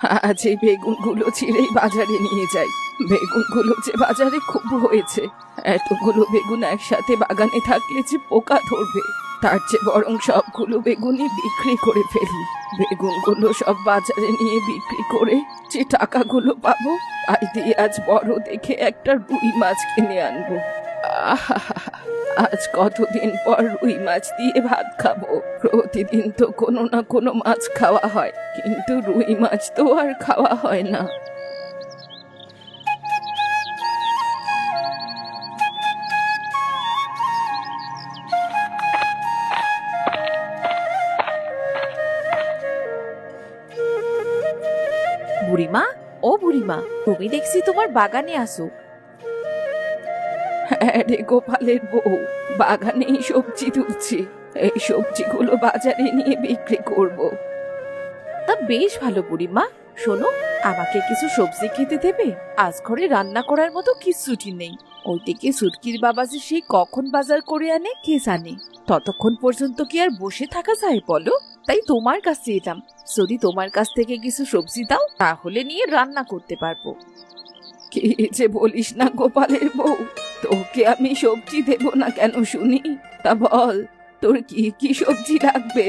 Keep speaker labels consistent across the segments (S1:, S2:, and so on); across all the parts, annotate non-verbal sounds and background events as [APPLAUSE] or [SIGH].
S1: আজ এই বেগুনগুলো ছিঁড়েই বাজারে নিয়ে যাই। বেগুনগুলো যে বাজারে খুব হয়েছে, এতগুলো বেগুন একসাথে বাগানে থাকলে যে পোকা ধরবে, তার চেয়ে বরং সবগুলো বেগুনই বিক্রি করে ফেলি। বেগুনগুলো সব বাজারে নিয়ে বিক্রি করে যে টাকাগুলো পাবো, তাই দিয়ে আজ বড় দেখে একটা রুই মাছ কিনে আনব। [LAUGHS] আজ কতদিন পর রুই মাছ দিয়ে ভাত খাব? প্রতিদিন তো কোনো না কোনো মাছ খাওয়া হয়, কিন্তু রুই মাছ তো আর খাওয়া হয় না।
S2: বুড়িমা, ও বুড়িমা, তুমি দেখছি তোমার বাগানে আসো
S1: হ্যাঁ রে গোপালের বউ বাগানেই সবজি তুলছি। এই সবজিগুলো বাজারে নিয়ে বিক্রি করব।
S2: তা বেশ ভালো বুড়িমা শোনো আমাকে কিছু সবজি খেতে দেবে আজ ঘরে রান্না করার মতো কিচ্ছুটি নেই। ওইদিকে সুটকির বাবা যে সেই কখন বাজার করে আনে কে জানে? ততক্ষণ পর্যন্ত কি আর বসে থাকা যায় বলো? তাই তোমার কাছে এলাম। যদি তোমার কাছ থেকে কিছু সবজি দাও তাহলে নিয়ে রান্না করতে পারব।
S1: কি যে বলিস না গোপালের বউ। তোকে আমি সবজি দেব না কেন শুনি? তা বল, তোর কি কি সবজি লাগবে?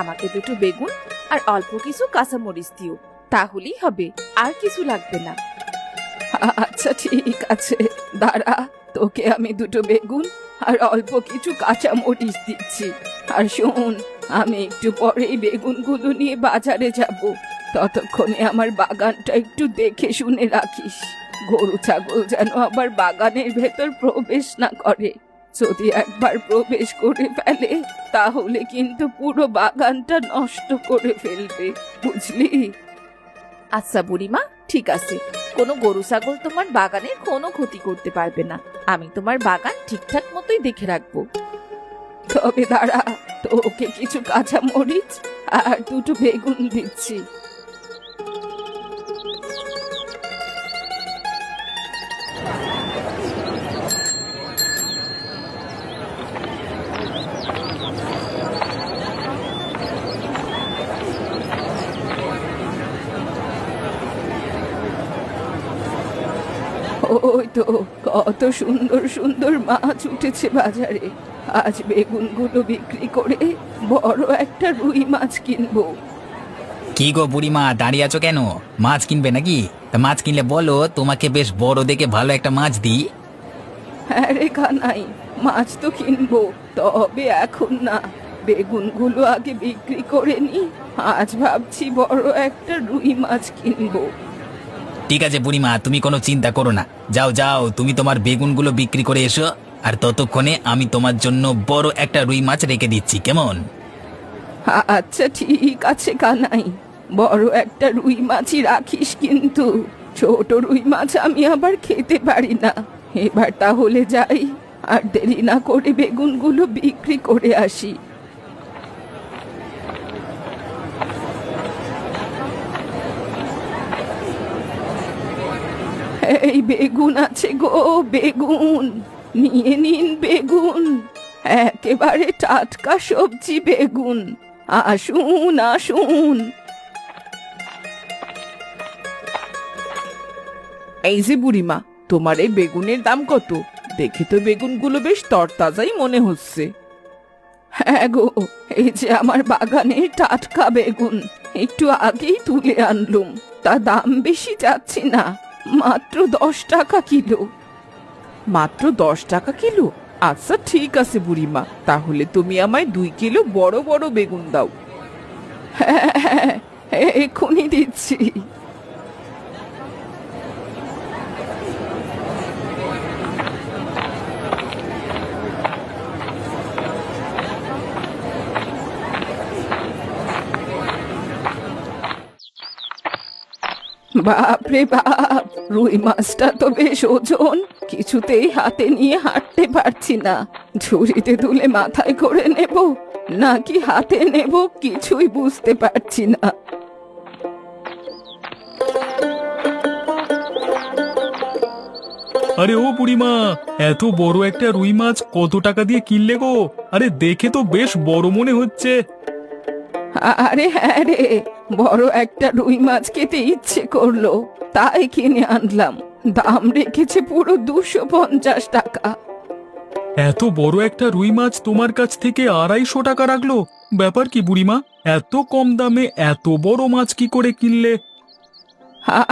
S2: আমাকে দুটো বেগুন আর অল্প কিছু কাঁচামরিচ দিও, তাহলেই হবে, আর কিছু লাগবে না।
S1: আচ্ছা ঠিক আছে, দাঁড়া, তোকে আমি দুটো বেগুন আর অল্প কিছু কাঁচা মরিচ দিচ্ছি। আর শোন, আমি একটু পরেই বেগুনগুলো নিয়ে বাজারে যাব। ততক্ষণে আমার বাগানটা একটু দেখে শুনে রাখিস। গরু ছাগল যেন আবার বাগানের ভেতর প্রবেশ না করে। যদি একবার প্রবেশ করে ফেলে তাহলে কিন্তু পুরো বাগানটা নষ্ট করে ফেলবে বুঝলি?
S2: আচ্ছা বুড়িমা ঠিক আছে। কোনো গরু ছাগল তোমার বাগানের কোনো ক্ষতি করতে পারবে না। আমি তোমার বাগান ঠিকঠাক মতোই দেখে রাখব।
S1: তবে দাঁড়া তোকে কিছু কাঁচা মরিচ আর দুটো বেগুন দিচ্ছি। ওই তো কত সুন্দর সুন্দর মাছ উঠেছে বাজারে। আজ বেগুনগুলো বিক্রি করে বড় একটা রুই মাছ কিনবো।
S3: কি গো বুড়িমা দাঁড়িয়ে আছো কেন? মাছ কিনবে নাকি? তা মাছ কিনলে বলো তোমাকে বেশ বড় দেখে ভালো একটা মাছ দিই।
S1: হ্যাঁ রে কানাই মাছ তো কিনবো তবে এখন না। বেগুনগুলো আগে বিক্রি করে নি আজ ভাবছি বড় একটা রুই মাছ কিনবো।
S3: ঠিক আছে বুড়িমা, তুমি কোনো চিন্তা করো না। যাও যাও, তুমি তোমার বেগুনগুলো বিক্রি করে এসো, আর ততক্ষণে আমি তোমার জন্য বড় একটা রুই মাছ রেখে দিচ্ছি, কেমন?
S1: আচ্ছা ঠিক আছে কানাই, বড় একটা রুই মাছই রাখিস কিন্তু। ছোট রুই মাছ আমি আবার খেতে পারি না। এবার তাহলে যাই, আর দেরি না করে বেগুনগুলো বিক্রি করে আসি। এই বেগুন আছে গো বেগুন নিয়ে নিন বেগুন। একেবারে টাটকা সবজি বেগুন আসুন আসুন।
S4: এই যে বুড়িমা তোমার এই বেগুনের দাম কত? দেখে তো বেগুনগুলো বেশ তরতাজাই মনে হচ্ছে।
S1: হ্যাঁ গো এই যে আমার বাগানের টাটকা বেগুন একটু আগেই তুলে আনলুম তা দাম বেশি যাচ্ছি না। মাত্র দশ টাকা কিলো।
S4: মাত্র দশ টাকা কিলো? আচ্ছা ঠিক আছে বুড়িমা, তাহলে তুমি আমায় দুই কিলো বড় বড় বেগুন দাও।
S1: হ্যাঁ হ্যাঁ এক্ষুনি দিচ্ছি। বাপ রুই মাছটা তো বেশ ওজন। কিছুতেই হাতে নিয়ে হাঁটতে পারছি না। ঝুড়িতে তুলে মাথায় করে নেব নাকি হাতে নেব কিছুই বুঝতে পারছি না।
S5: আরে ও বুড়িমা এত বড় একটা রুই মাছ কত টাকা দিয়ে কিনলে গো? আরে দেখে তো বেশ বড় মনে হচ্ছে।
S1: আরে হ্যাঁ রে বড় একটা রুই মাছ খেতে ইচ্ছে করল তাই কিনে আনলাম। দাম রেখেছে পুরো দুশো পঞ্চাশ টাকা।
S5: এত বড় একটা রুই মাছ তোমার কাছ থেকে আড়াইশো টাকা রাখল? ব্যাপার কি বুড়িমা? এত কম দামে এত বড় মাছ কি করে কিনলে?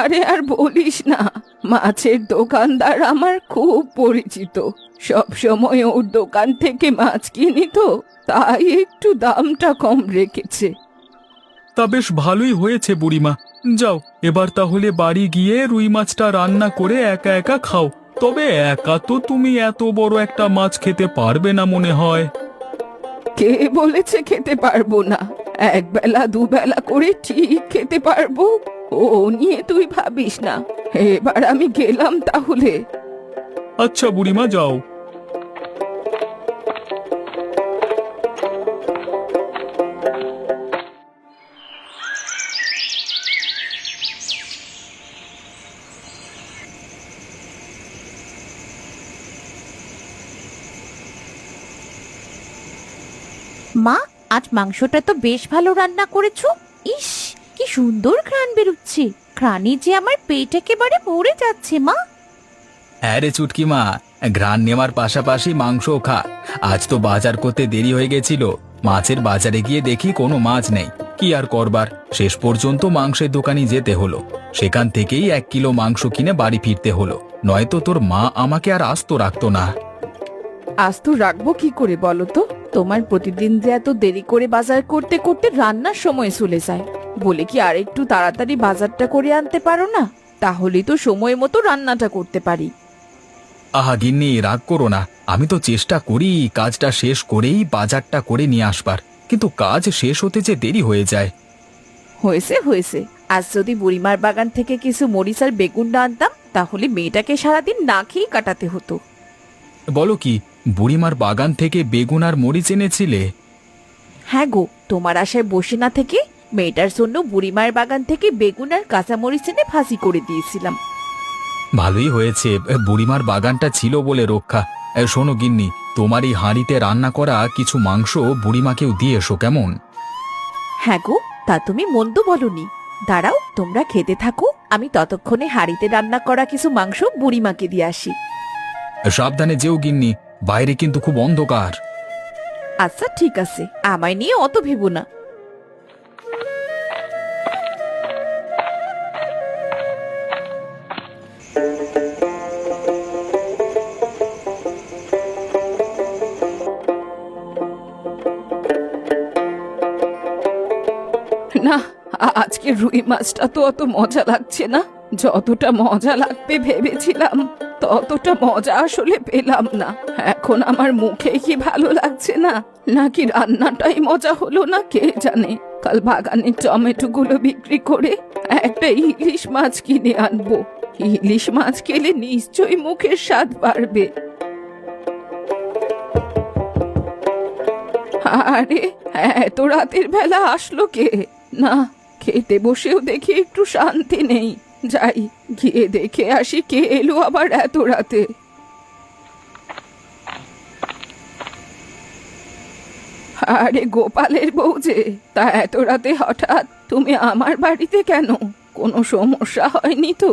S1: আরে আর বলিস না মাছের দোকানদার আমার খুব পরিচিত। সব সময় ওর দোকান থেকে মাছ কিনি তো তাই একটু দামটা কম রেখেছে।
S5: তা বেশ ভালোই হয়েছে বুড়িমা। যাও এবার তাহলে বাড়ি গিয়ে রুই মাছটা রান্না করে একা একা খাও। তবে একা তো তুমি এত বড় একটা মাছ খেতে পারবে না মনে হয়।
S1: কে বলেছে খেতে পারব না? এক বেলা দুবেলা করে ঠিক খেতে পারব? ও নিয়ে তুই ভাবিস না। এবার আমি গেলাম তাহলে।
S5: আচ্ছা বুড়িমা যাও।
S2: আজ মাংসটা তো বেশ ভালো রান্না করেছ? ইস কি সুন্দর ঘ্রাণ বেরোচ্ছে। ঘ্রাণে যে আমার পেট একেবারে ভরে যাচ্ছে মা।
S3: হ্যাঁ রে চুটকি মা ঘ্রাণ নেওয়ার পাশাপাশি মাংসও খা। আজ তো বাজার করতে দেরি হয়ে গেছিল। মাছের বাজারে গিয়ে দেখি কোনো মাছ নেই। কি আর করবার? শেষ পর্যন্ত মাংসের দোকানে যেতে হলো। সেখান থেকেই এক কিলো মাংস কিনে বাড়ি ফিরতে হলো। নয়তো তোর মা আমাকে আর আস্ত রাখতো না।
S1: আজ তো রাখব কি করে বলো তো?
S2: তোমার প্রতিদিন যে এত দেরি করে বাজার করতে করতে রান্নার সময় চলে যায়। বলে কি আর একটু তাড়াতাড়ি বাজারটা করে আনতে পারো না? তাহলে তো সময় মতো রান্নাটা করতে পারি।
S3: আহা গিন্নি রাগ করো না। আমি তো চেষ্টা করি কাজটা শেষ করেই বাজারটা করে নিয়ে আসবার। কিন্তু কাজ শেষ হতে যে দেরি হয়ে যায়।
S2: হয়েছে হয়েছে। আজ যদি বুড়িমার বাগান থেকে কিছু মরিচ আর বেগুন না আনতাম তাহলে মেয়েটাকে সারাদিন না খেয়ে কাটাতে হতো।
S3: বলো কি বুড়িমার বাগান থেকে বেগুন আর মরিচ এনেছিলে?
S2: হ্যাঁ গো তোমার আশায় বসে না থেকে মেয়েটার জন্য বুড়িমার বাগান থেকে বেগুন আর কাঁচামরিচ এনে ফাঁসি করে দিয়েছিলাম।
S3: ভালোই হয়েছে বুড়িমার বাগানটা ছিল বলে রক্ষা। এ, শোনো গিন্নি তোমার এই হাঁড়িতে রান্না করা কিছু মাংস বুড়িমাকেও দিয়ে এসো কেমন?
S2: হ্যাঁ গো তা তুমি মন্দ বলনি। দাঁড়াও তোমরা খেতে থাকো আমি ততক্ষণে হাঁড়িতে রান্না করা কিছু মাংস বুড়িমাকে দিয়ে আসি।
S3: সাবধানে যেও গিন্নি বাইরে কিন্তু খুব অন্ধকার।
S2: আচ্ছা ঠিক আছে। আমায় নিয়ে অত ভেবো না।
S1: না আজকে রুই মাছটা তো অত মজা লাগছে না। যতটা মজা লাগবে ভেবেছিলাম। ততটা মজা আসলে পেলাম না। এখন আমার মুখে কি ভালো লাগছে না? নাকি রান্নাটাই মজা হলো না, কে জানে? কাল বাগানের টমেটো গুলো বিক্রি করে একটা ইলিশ মাছ কিনে আনব। ইলিশ মাছ খেলে নিশ্চয়ই মুখের স্বাদ বাড়বে। আরে, এত রাতের বেলা আসলো কে? না, খেতে বসেও দেখি একটু শান্তি নেই। যাই, গিয়ে দেখে আসি কে এলো আবার এত রাতে। আরে গোপালের বউ যে, তা এত রাতে হঠাৎ তুমি আমার বাড়িতে কেন? কোনো সমস্যা হয়নি তো?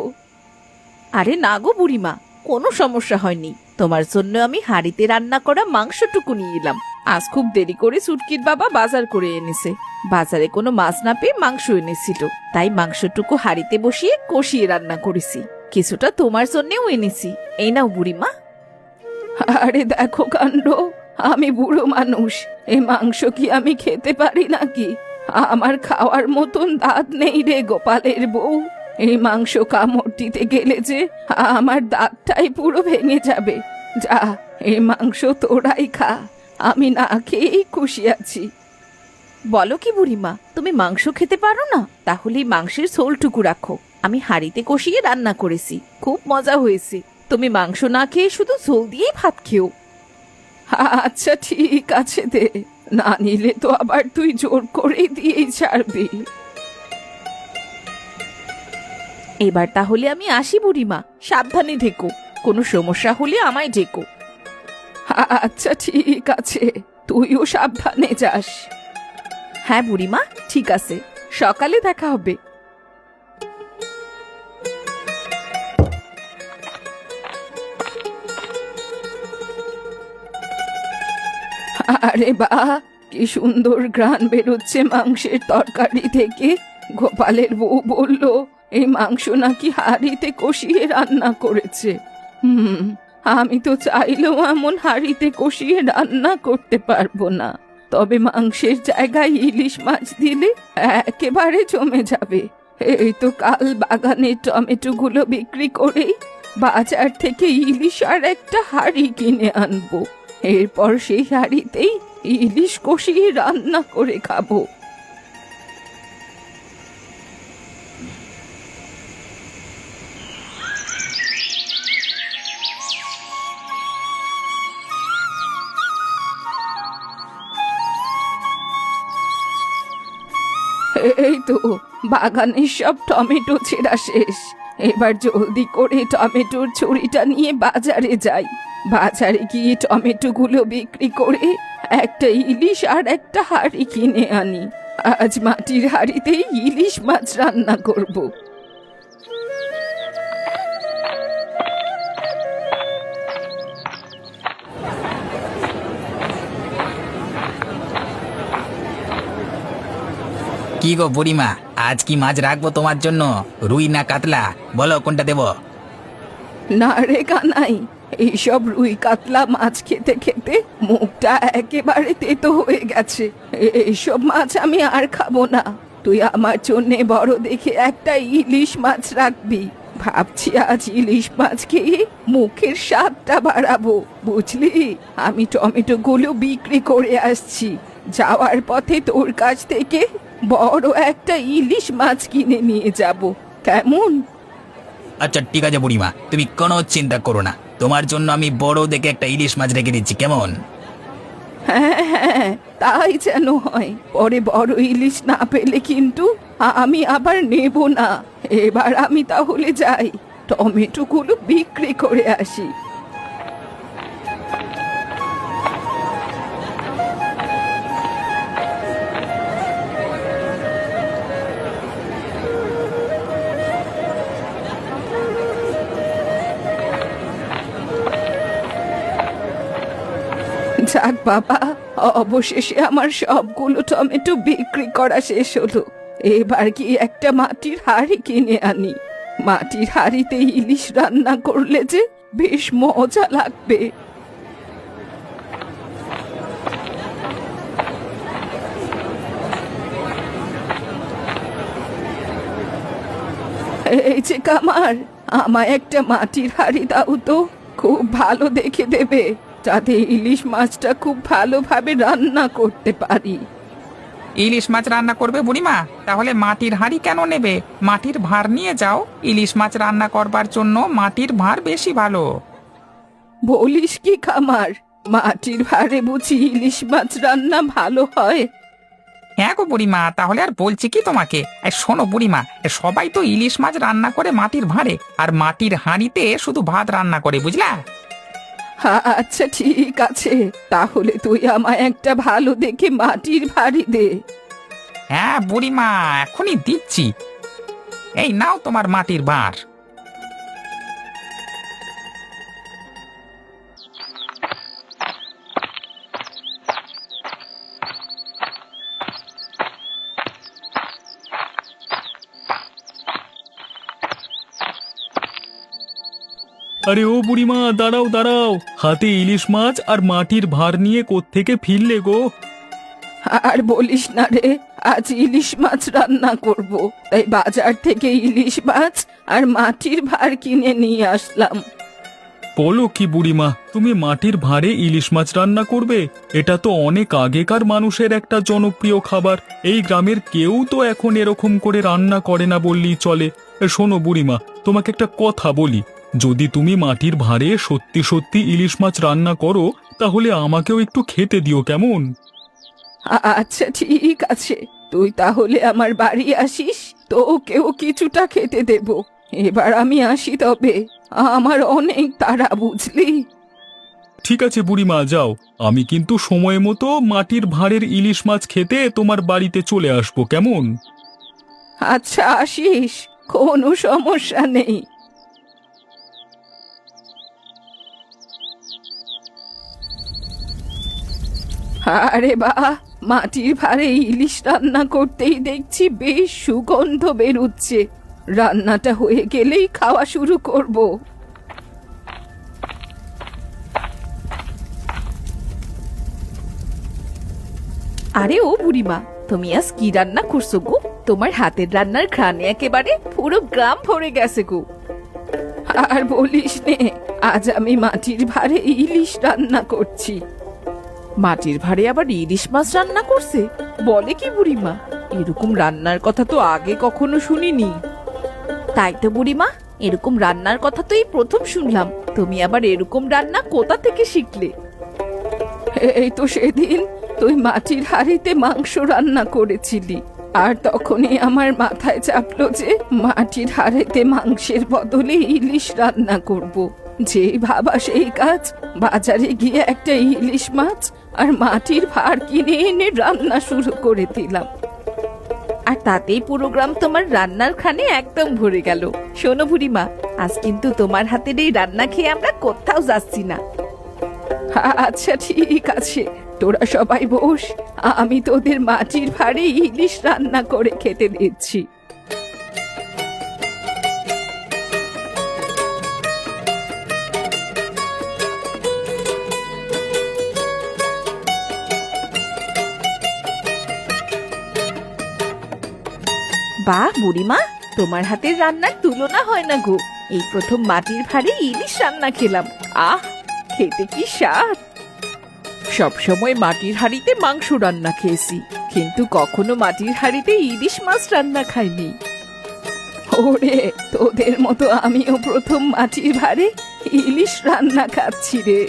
S2: আরে না গো বুড়িমা, কোনো সমস্যা হয়নি। তোমার জন্য আমি হাড়িতে রান্না করা মাংসটুকু নিয়ে এলাম। আজ খুব দেরি করে সুটকির বাবা বাজার করে এনেছে। বাজারে কোনো মাছ না পেয়ে মাংস এনেছিল। তাই মাংসটুকু হাড়িতে বসিয়ে কষিয়ে রান্না করেছি। কিছুটা তোমার জন্যেও এনেছি। এই নাও বুড়িমা।
S1: আরে দেখো কাণ্ড, আমি বুড়ো মানুষ। এ মাংস কি আমি খেতে পারি নাকি? আমার খাওয়ার মতন দাঁত নেই রে গোপালের বউ। এই মাংস কামড় দিতে গেলে যে আমার দাঁতটাই পুরো ভেঙে যাবে। যা এই মাংস তোরাই খা। আমি না খেয়েই খুশি আছি।
S2: বলো কি বুড়িমা, তুমি মাংস খেতে পারো না? তাহলে মাংসের ঝোলটুকু রাখো। আমি হাড়িতে কষিয়ে রান্না করেছি, খুব মজা হয়েছে। তুমি মাংস না খেয়ে শুধু ঝোল দিয়েই ভাত খেও।
S1: আচ্ছা ঠিক আছে দে। না নিলে তো আবার তুই জোর করে দিয়েই ছাড়বি।
S2: এবার তাহলে আমি আসি বুড়িমা, সাবধানে থেকো কোনো সমস্যা হলে আমায় ডেকো।
S1: আচ্ছা ঠিক আছে। তুইও সাবধানে যাস।
S2: হ্যাঁ বুড়িমা, ঠিক আছে। সকালে দেখা হবে।
S1: আরে বাহ, কি সুন্দর ঘ্রাণ বেরোচ্ছে মাংসের তরকারি থেকে। গোপালের বউ বলল, এই মাংস নাকি হাঁড়িতে কষিয়ে রান্না করেছে। হুম। আমি তো চাইলেও এমন হাঁড়িতে কষিয়ে রান্না করতে পারব না। তবে মাংসের জায়গায় ইলিশ মাছ দিলে একেবারে জমে যাবে। এই তো কাল বাগানের টমেটোগুলো বিক্রি করেই বাজার থেকে ইলিশ আর একটা হাঁড়ি কিনে আনব। এরপর সেই হাঁড়িতেই ইলিশ কষিয়ে রান্না করে খাব। এই তো বাগানের সব টমেটো ছেঁড়া শেষ। এবার জলদি করে টমেটোর ছুরিটা নিয়ে বাজারে যাই। বাজারে গিয়ে টমেটোগুলো বিক্রি করে একটা ইলিশ আর একটা হাড়ি কিনে আনি। আজ মাটির হাঁড়িতেই ইলিশ মাছ রান্না করব।
S3: কি গো বুড়িমা? আজ কি মাছ রাখব তোমার জন্য? রুই না কাতলা? বলো, কোনটা দেবো?
S1: না রে কানাই, এইসব রুই কাতলা মাছ খেতে খেতে মুখটা একেবারে তেতো হয়ে গেছে। এইসব মাছ আমি আর খাব না। তুই আমার জন্যে বড় দেখে একটা ইলিশ মাছ রাখবি। ভাবছি আজ ইলিশ মাছ খেয়ে মুখের স্বাদটা বাড়াবো। বুঝলি? আমি টমেটো গুলো বিক্রি করে আসছি। যাওয়ার পথে তোর কাছ থেকে বড় একটা ইলিশ মাছ কিনে নিয়ে যাব। কেমন?
S3: আচ্ছা ঠিক আছে বুড়িমা তুমি কোনো চিন্তা করো না। তোমার জন্য আমি বড় দেখে একটা ইলিশ মাছ রেখে দিচ্ছি কেমন?
S1: হ্যাঁ হ্যাঁ তাই যেন হয়। পরে বড় ইলিশ না পেলে কিন্তু আমি আবার নেব না। এবার আমি তাহলে যাই টমেটোগুলো বিক্রি করে আসি। বাবা, অবশেষে আমার সবগুলো টমেটো বিক্রি করা শেষ হলো। এবার কি একটা মাটির হাড়ি কিনে আনি? মাটির হাঁড়িতে ইলিশ রান্না করলে যে বেশ মজা লাগবে। এই যে কামার, আমায় একটা মাটির হাঁড়ি দাও তো, খুব ভালো দেখে দেবে। যাতে ইলিশ মাছটা খুব ভালোভাবে রান্না করতে পারি।
S6: ইলিশ মাছ রান্না করবে বুড়িমা? তাহলে মাটির হাঁড়ি কেন নেবে? মাটির ভাঁড় নিয়ে যাও। ইলিশ মাছ রান্না করবার জন্য মাটির ভাঁড় বেশি ভালো।
S1: বলিস কি খামার? মাটির ভারে বুঝি ইলিশ মাছ রান্না ভালো হয়।
S6: হ্যাঁ গো বুড়িমা তাহলে আর বলছি কি তোমাকে? এই শোনো বুড়িমা এ সবাই তো ইলিশ মাছ রান্না করে মাটির ভাঁড়ে আর মাটির হাঁড়িতে শুধু ভাত রান্না করে বুঝলা?
S1: আচ্ছা ঠিক আছে। তাহলে তুই আমায় একটা ভালো দেখে মাটির ভারী দে।
S6: হ্যাঁ বুড়িমা, এখনই দিচ্ছি। এই নাও তোমার মাটির ভাঁড়
S5: আরে ও বুড়িমা দাঁড়াও দাঁড়াও। হাতে ইলিশ মাছ আর মাটির ভার নিয়ে কোত্থেকে ফিরলে গো?
S1: আর বলিস না রে আজ ইলিশ মাছ রান্না করব। তাই বাজার থেকে ইলিশ মাছ আর মাটির ভার কিনে নিয়ে আসলাম।
S5: বলো কি বুড়িমা তুমি মাটির ভাঁড়ে ইলিশ মাছ রান্না করবে? এটা তো অনেক আগেকার মানুষের একটা জনপ্রিয় খাবার। এই গ্রামের কেউ তো এখন এরকম করে রান্না করে না বললেই চলে। শোনো বুড়িমা তোমাকে একটা কথা বলি। যদি তুমি মাটির ভাঁড়ে সত্যি সত্যি ইলিশ মাছ রান্না করো তাহলে আমাকেও একটু খেতে দিও কেমন?
S1: আচ্ছা ঠিক আছে। তুই তাহলে আমার বাড়ি আসিস তোকেও কিছুটা খেতে দেব। এবার আমি আসি তবে। আমার অনেক তারা বুঝলি?
S5: ঠিক আছে বুড়িমা যাও। আমি কিন্তু সময় মতো মাটির ভাঁড়ের ইলিশ মাছ খেতে তোমার বাড়িতে চলে আসব কেমন?
S1: আচ্ছা আসিস। কোনো সমস্যা নেই। আরে বা মাটির ভারে ইলিশ রান্না করতেই দেখছি বেশ সুগন্ধ বেরুচ্ছে। রান্নাটা হয়ে গেলেই খাওয়া শুরু করব।
S2: আরে ও বুড়িমা, তুমি আজ কি রান্না করছ গো? তোমার হাতের রান্নার ঘ্রাণে একেবারে পুরো গ্রাম ভরে গেছে গো।
S1: আর বলিস নে, আজ আমি মাটির ভারে ইলিশ রান্না করছি।
S4: মাটির ভারে আবার ইলিশ মাছ রান্না করছে। বলে কি বুড়িমা? এরকম রান্নার কথা তো আগে কখনো শুনিনি।
S2: তাই তো বুড়িমা, এরকম রান্নার কথা তো এই প্রথম শুনলাম। তুমি আবার এরকম রান্না কোথা থেকে শিখলে?
S1: এই তো সেদিন তুই মাটির হাড়িতে মাংস রান্না করেছিলি। আর তখনই আমার মাথায় চাপলো যে মাটির হাড়িতে মাংসের বদলে ইলিশ রান্না করব। যেই ভাবা সেই কাজ, বাজারে গিয়ে একটা ইলিশ মাছ আর মাটির ভার কিনে এনে রান্না শুরু করে দিলাম।
S2: আর তাতেই পুরো গ্রাম তোমার রান্নার খানে একদম ভরে গেল। শোনো বুড়িমা, আজ কিন্তু তোমার হাতের এই রান্না খেয়ে আমরা কোথাও যাচ্ছি না।
S1: আচ্ছা ঠিক আছে, তোরা সবাই বস, আমি তোদের মাটির ভারে ইলিশ রান্না করে খেতে দিচ্ছি।
S2: বাহ বুড়িমা, তোমার হাতের রান্নার তুলনা হয় না গো। এই প্রথম মাটির ভারে ইলিশ রান্না খেলাম। আহ, খেতে কি স্বাদ।
S4: সবসময় মাটির হাড়িতে মাংস রান্না খেয়েছি, কিন্তু কখনো মাটির হাড়িতে ইলিশ মাছ রান্না খাইনি।
S1: ওরে, তোদের মতো আমিও প্রথম মাটির ভারে ইলিশ রান্না খাচ্ছি রে।